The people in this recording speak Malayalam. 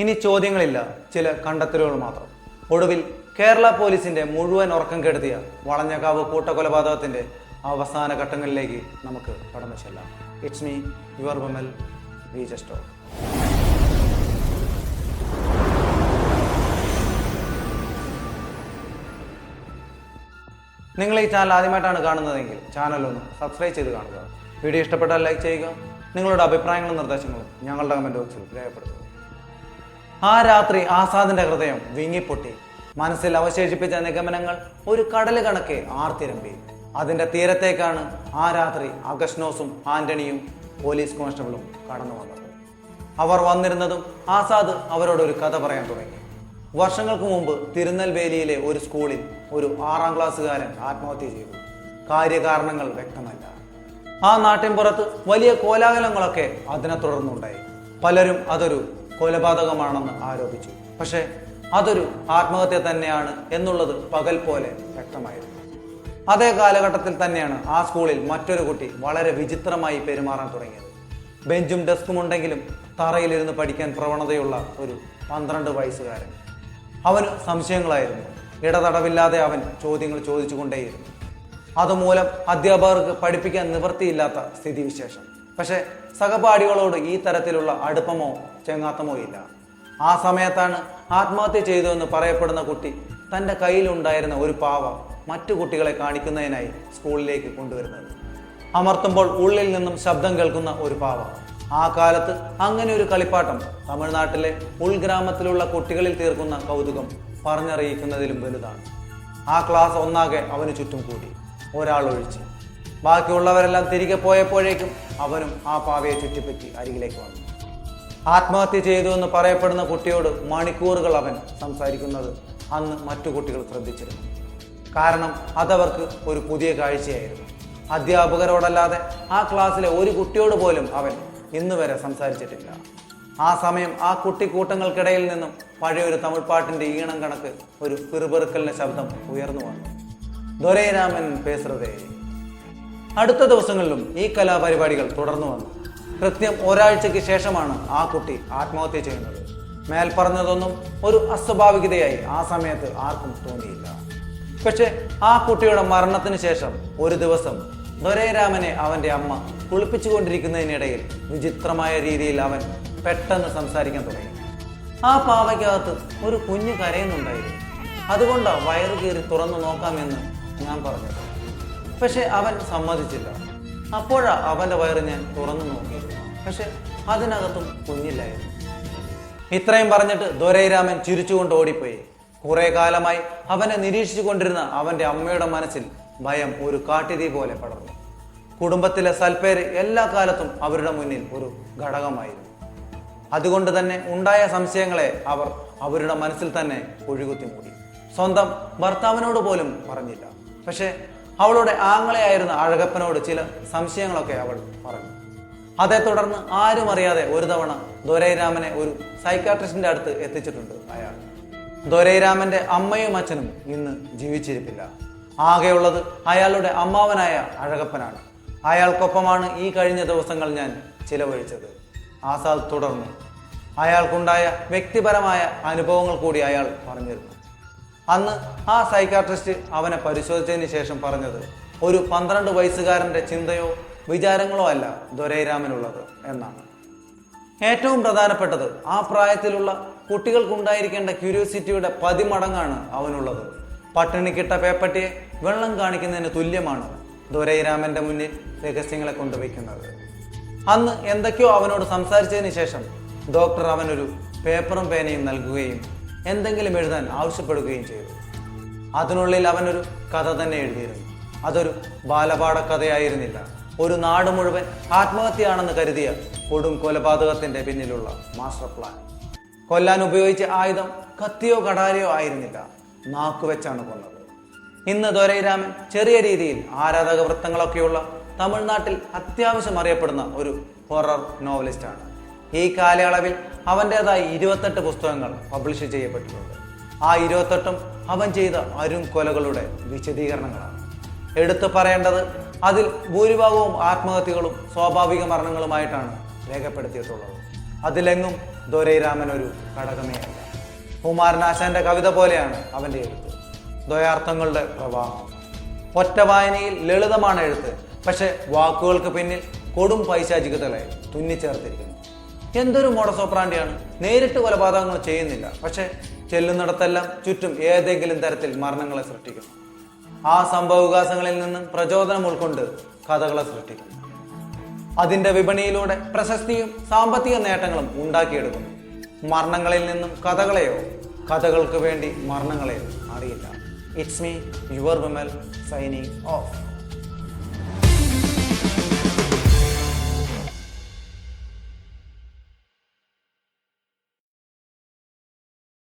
ഇനി ചോദ്യങ്ങളില്ല. ചില കണ്ടെത്തലുകൾ മാത്രം. ഒടുവിൽ കേരള പോലീസിന്റെ മുഴുവൻ ഉറക്കം കെടുത്തിയ വളഞ്ഞകാവ് കൂട്ടക്കൊലപാതകത്തിന്റെ അവസാന ഘട്ടങ്ങളിലേക്ക് നമുക്ക് കടന്നു ചെല്ലാം. It's me your Vimal V Justo നിങ്ങൾ ഈ ചാനൽ ആദ്യമായിട്ടാണ് കാണുന്നതെങ്കിൽ ചാനൽ ഒന്ന് സബ്സ്ക്രൈബ് ചെയ്ത് കാണുക. വീഡിയോ ഇഷ്ടപ്പെട്ടാൽ ലൈക്ക് ചെയ്യുക. നിങ്ങളുടെ അഭിപ്രായങ്ങളും നിർദ്ദേശങ്ങളും ഞങ്ങളുടെ കമന്റ് ബോക്സിൽ രേഖപ്പെടുത്തുക. ആ രാത്രി ആസാദിന്റെ ഹൃദയം വിങ്ങിപ്പൊട്ടി. മനസ്സിൽ അവശേഷിപ്പിച്ച നിഗമനങ്ങൾ ഒരു കടൽ കണക്കെ ആർത്തിരമ്പി. അതിന്റെ തീരത്തേക്കാണ് ആ രാത്രി അഗസ്നോസും ആന്റണിയും പോലീസ് കോൺസ്റ്റബിളും കടന്നു വന്നത്. അവർ വന്നിരുന്നതും ആസാദ് അവരോട് ഒരു കഥ പറയാൻ തുടങ്ങി. വർഷങ്ങൾക്ക് മുമ്പ് തിരുനെൽവേലിയിലെ ഒരു സ്കൂളിൽ ഒരു ആറാം ക്ലാസ്സുകാരൻ ആത്മഹത്യ ചെയ്തു. കാര്യകാരണങ്ങൾ വ്യക്തമല്ല. ആ നാട്ടിൻപുറത്ത് വലിയ കോലാഹലങ്ങളൊക്കെ അതിനെ തുടർന്നുണ്ടായി. പലരും അതൊരു കൊലപാതകമാണെന്ന് ആരോപിച്ചു. പക്ഷേ അതൊരു ആത്മഹത്യ തന്നെയാണ് എന്നുള്ളത് പകൽ പോലെ വ്യക്തമായിരുന്നു. അതേ കാലഘട്ടത്തിൽ തന്നെയാണ് ആ സ്കൂളിൽ മറ്റൊരു കുട്ടി വളരെ വിചിത്രമായി പെരുമാറാൻ തുടങ്ങിയത്. ബെഞ്ചും ഡെസ്കും ഉണ്ടെങ്കിലും തറയിലിരുന്ന് പഠിക്കാൻ പ്രവണതയുള്ള ഒരു പന്ത്രണ്ട് വയസ്സുകാരൻ. അവന് സംശയങ്ങളായിരുന്നു. ഇടതടവില്ലാതെ അവൻ ചോദ്യങ്ങൾ ചോദിച്ചുകൊണ്ടേയിരുന്നു. അതുമൂലം അധ്യാപകർക്ക് പഠിപ്പിക്കാൻ നിവൃത്തിയില്ലാത്ത സ്ഥിതിവിശേഷം. പക്ഷേ സഹപാഠികളോട് ഈ തരത്തിലുള്ള അടുപ്പമോ ചെങ്ങാത്തമോ ഇല്ല ആ സമയത്താണ് ആത്മഹത്യ ചെയ്തു എന്ന് പറയപ്പെടുന്ന കുട്ടി തന്റെ കയ്യിലുണ്ടായിരുന്ന ഒരു പാവ മറ്റു കുട്ടികളെ കാണിക്കുന്നതിനായി സ്കൂളിലേക്ക് കൊണ്ടുവരുന്നത്. അമർത്തുമ്പോൾ ഉള്ളിൽ നിന്നും ശബ്ദം കേൾക്കുന്ന ഒരു പാവ. ആ കാലത്ത് അങ്ങനെ ഒരു കളിപ്പാട്ടം തമിഴ്നാട്ടിലെ ഉൾഗ്രാമത്തിലുള്ള കുട്ടികളിൽ തീർക്കുന്ന കൗതുകം പറഞ്ഞറിയിക്കുന്നതിലും വലുതാണ്. ആ ക്ലാസ് ഒന്നാകെ അവന് ചുറ്റും കൂടി. ഒരാൾ ഒഴിച്ച്. ബാക്കിയുള്ളവരെല്ലാം തിരികെ പോയപ്പോഴേക്കും അവനും ആ പാവയെ ചുറ്റിപ്പറ്റി അരികിലേക്ക് വന്നു. ആത്മഹത്യ ചെയ്തു എന്ന് പറയപ്പെടുന്ന കുട്ടിയോട് മണിക്കൂറുകൾ അവൻ സംസാരിക്കുന്നത് അന്ന് മറ്റു കുട്ടികൾ ശ്രദ്ധിച്ചിരുന്നു. കാരണം അതവർക്ക് ഒരു പുതിയ കാഴ്ചയായിരുന്നു. അധ്യാപകരോടല്ലാതെ ആ ക്ലാസ്സിലെ ഒരു കുട്ടിയോട് പോലും അവൻ ഇന്ന് വരെ സംസാരിച്ചിട്ടില്ല. ആ സമയം ആ കുട്ടിക്കൂട്ടങ്ങൾക്കിടയിൽ നിന്നും പഴയൊരു തമിഴ് പാട്ടിന്റെ ഈണം കണക്ക് ഒരു പിറുപെറുക്കലിന്റെ ശബ്ദം ഉയർന്നു വന്നു. ദൊരേരാമൻ പേസുറതേ അടുത്ത ദിവസങ്ങളിലും ഈ കലാപരിപാടികൾ തുടർന്നു വന്നു. കൃത്യം ഒരാഴ്ചയ്ക്ക് ശേഷമാണ് ആ കുട്ടി ആത്മഹത്യ ചെയ്യുന്നത്. മേൽപ്പറഞ്ഞതൊന്നും ഒരു അസ്വാഭാവികതയായി ആ സമയത്ത് ആർക്കും തോന്നിയില്ല. പക്ഷെ ആ കുട്ടിയുടെ മരണത്തിന് ശേഷം ഒരു ദിവസം ദൊരേരാമനെ അവന്റെ അമ്മ കുളിപ്പിച്ചുകൊണ്ടിരിക്കുന്നതിനിടയിൽ വിചിത്രമായ രീതിയിൽ അവൻ പെട്ടെന്ന് സംസാരിക്കാൻ തുടങ്ങി. ആ പാവയ്ക്കകത്ത് ഒരു കുഞ്ഞു കരയുന്നുണ്ടായിരുന്നു. അതുകൊണ്ടാണ് വയറു കീറി തുറന്നു നോക്കാമെന്ന് ഞാൻ പറഞ്ഞത്. പക്ഷെ അവൻ സമ്മതിച്ചില്ല. അപ്പോഴാ അവന്റെ വയറ് ഞാൻ തുറന്നു നോക്കിയത് പക്ഷെ അതിനകത്തും കുഞ്ഞില്ലായിരുന്നു. ഇത്രയും പറഞ്ഞിട്ട് ദൊരൈരാമൻ ചിരിച്ചുകൊണ്ട് ഓടിപ്പോയി. കുറെ കാലമായി അവനെ നിരീക്ഷിച്ചു കൊണ്ടിരുന്ന അവന്റെ അമ്മയുടെ മനസ്സിൽ ഭയം ഒരു കാട്ടുതീ പോലെ പടർന്നു. കുടുംബത്തിലെ സൽപ്പേര് എല്ലാ കാലത്തും അവരുടെ മുന്നിൽ ഒരു ഘടകമായിരുന്നു. അതുകൊണ്ട് തന്നെ ഉണ്ടായ സംശയങ്ങളെ അവർ അവരുടെ മനസ്സിൽ തന്നെ ഒഴുകുത്തി മൂടി. സ്വന്തം ഭർത്താവിനോട് പോലും പറഞ്ഞില്ല. പക്ഷേ അവളുടെ ആങ്ങളെയായിരുന്ന അഴകപ്പനോട് ചില സംശയങ്ങളൊക്കെ അവൾ പറഞ്ഞു. അതേ തുടർന്ന് ആരും അറിയാതെ ഒരു തവണ ദൊരൈരാമനെ ഒരു സൈക്കാട്രിസ്റ്റിന്റെ അടുത്ത് എത്തിച്ചിട്ടുണ്ട് അയാൾ. ദൊരൈരാമന്റെ അമ്മയും അച്ഛനും ഇന്ന് ജീവിച്ചിരിപ്പില്ല. ആകെയുള്ളത് അയാളുടെ അമ്മാവനായ അഴകപ്പനാണ്. അയാൾക്കൊപ്പമാണ് ഈ കഴിഞ്ഞ ദിവസങ്ങൾ ഞാൻ ചിലവഴിച്ചത്. ആസാദ് തുടർന്നു അയാൾക്കുണ്ടായ വ്യക്തിപരമായ അനുഭവങ്ങൾ കൂടി അയാൾ പറഞ്ഞിരുന്നു. അന്ന് ആ സൈക്കാട്രിസ്റ്റ് അവനെ പരിശോധിച്ചതിന് ശേഷം പറഞ്ഞത് ഒരു പന്ത്രണ്ട് വയസ്സുകാരന്റെ ചിന്തയോ വിചാരങ്ങളോ അല്ല ദൊരൈരാമനുള്ളത് എന്നാണ്. ഏറ്റവും പ്രധാനപ്പെട്ടത് ആ പ്രായത്തിലുള്ള കുട്ടികൾക്കുണ്ടായിരിക്കേണ്ട ക്യൂരിയോസിറ്റിയുടെ പതിമടങ്ങാണ് അവനുള്ളത്. പട്ടിണിക്കിട്ട പേപ്പറ്റിയെ വെള്ളം കാണിക്കുന്നതിന് തുല്യമാണ് ദൊരൈരാമന്റെ മുന്നിൽ രഹസ്യങ്ങളെ കൊണ്ടുവയ്ക്കുന്നത്. അന്ന് എന്തൊക്കെയോ അവനോട് സംസാരിച്ചതിന് ശേഷം ഡോക്ടർ അവനൊരു പേപ്പറും പേനയും നൽകുകയും എന്തെങ്കിലും എഴുതാൻ ആവശ്യപ്പെടുകയും ചെയ്തു. അതിനുള്ളിൽ അവനൊരു കഥ തന്നെ എഴുതിയിരുന്നു. അതൊരു ബാലപാഠ കഥയായിരുന്നില്ല. ഒരു നാട് മുഴുവൻ ആത്മഹത്യയാണെന്ന് കരുതിയ കൊടും കൊലപാതകത്തിന്റെ പിന്നിലുള്ള മാസ്റ്റർ പ്ലാൻ. കൊല്ലാൻ ഉപയോഗിച്ച ആയുധം കത്തിയോ കടാരയോ ആയിരുന്നില്ല. നാക്കുവെച്ചാണ് കൊന്നത്. ഇന്ന് ദൊരൈരാമൻ ചെറിയ രീതിയിൽ ആരാധക വൃത്തങ്ങളൊക്കെയുള്ള തമിഴ്നാട്ടിൽ അത്യാവശ്യം അറിയപ്പെടുന്ന ഒരു ഹൊറർ നോവലിസ്റ്റാണ്. ഈ കാലയളവിൽ അവന്റെതായ ഇരുപത്തെട്ട് പുസ്തകങ്ങൾ പബ്ലിഷ് ചെയ്യപ്പെട്ടിട്ടുണ്ട്. ആ ഇരുപത്തെട്ടും അവൻ ചെയ്ത അരും കൊലകളുടെ വിശദീകരണങ്ങളാണ്. എടുത്തു പറയേണ്ടത് അതിൽ ഭൂരിഭാഗവും ആത്മഹത്യകളും സ്വാഭാവിക മരണങ്ങളുമായിട്ടാണ് രേഖപ്പെടുത്തിയിട്ടുള്ളത്. അതിലെങ്ങും ദൊരൈരാമൻ ഒരു ഘടകമേയല്ല കുമാരനാശാന്റെ കവിത പോലെയാണ് അവന്റെ എഴുത്ത്. ദ്വയാർത്ഥങ്ങളുടെ പ്രവാഹം. ഒറ്റ വായനയിൽ ലളിതമാണ് എഴുത്ത് പക്ഷെ വാക്കുകൾക്ക് പിന്നിൽ കൊടും പൈശാചികതകളെ തുന്നിച്ചേർത്തിരിക്കുന്നു. എന്തൊരു മോഡസോപ്രാണ്ടിയാണ് നേരിട്ട് കൊലപാതകങ്ങൾ ചെയ്യുന്നില്ല. പക്ഷെ ചെല്ലുന്നിടത്തെല്ലാം ചുറ്റും ഏതെങ്കിലും തരത്തിൽ മരണങ്ങളെ സൃഷ്ടിക്കുന്നു. ആ സംഭവ സംഭവവികാസങ്ങളിൽ നിന്നും പ്രചോദനം ഉൾക്കൊണ്ട് കഥകളെ സൃഷ്ടിക്കുന്നു. അതിന്റെ വിപണിയിലൂടെ പ്രശസ്തിയും സാമ്പത്തിക നേട്ടങ്ങളും ഉണ്ടാക്കിയെടുക്കുന്നു. മരണങ്ങളിൽ നിന്നും കഥകളെയോ കഥകൾക്ക് വേണ്ടി മരണങ്ങളെയോ അറിയില്ല. It's me your Vimal signing off